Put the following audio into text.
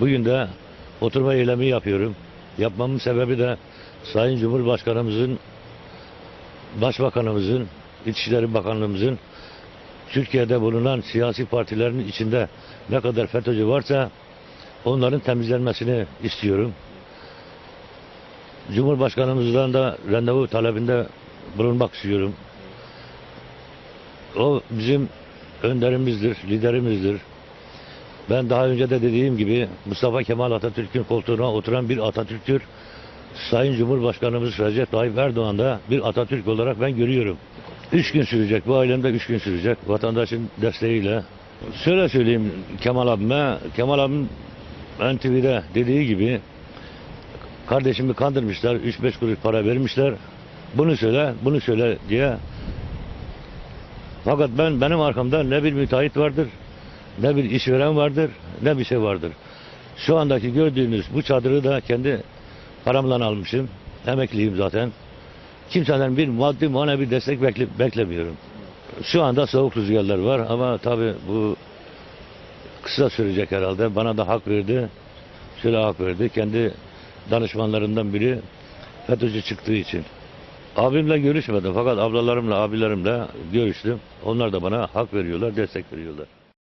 Bugün de oturma eylemi yapıyorum. Yapmamın sebebi de Sayın Cumhurbaşkanımızın, Başbakanımızın, İçişleri Bakanlığımızın Türkiye'de bulunan siyasi partilerin içinde ne kadar FETÖ'cü varsa onların temizlenmesini istiyorum. Cumhurbaşkanımızdan da randevu talebinde bulunmak istiyorum. O bizim önderimizdir, liderimizdir. Ben daha önce de dediğim gibi Mustafa Kemal Atatürk'ün koltuğuna oturan bir Atatürk'tür. Sayın Cumhurbaşkanımız Recep Tayyip Erdoğan da bir Atatürk olarak ben görüyorum. Üç gün sürecek, bu ailemde üç gün sürecek vatandaşın desteğiyle. Şöyle söyleyeyim Kemal abime, Kemal abim NTV'de dediği gibi kardeşimi kandırmışlar, 3-5 kuruş para vermişler. Bunu söyle, bunu söyle diye. Fakat ben benim arkamda ne bir müteahhit vardır, ne bir işveren vardır, ne bir şey vardır. Şu andaki gördüğünüz bu çadırı da kendi paramla almışım. Emekliyim zaten. Kimseden bir maddi manevi destek bekle, beklemiyorum. Şu anda soğuk rüzgarlar var ama tabii bu kısa sürecek herhalde. Bana da hak verdi. Şöyle hak verdi. Kendi danışmanlarından biri FETÖ'cü çıktığı için. Abimle görüşmedim fakat ablalarımla, abilerimle görüştüm. Onlar da bana hak veriyorlar, destek veriyorlar.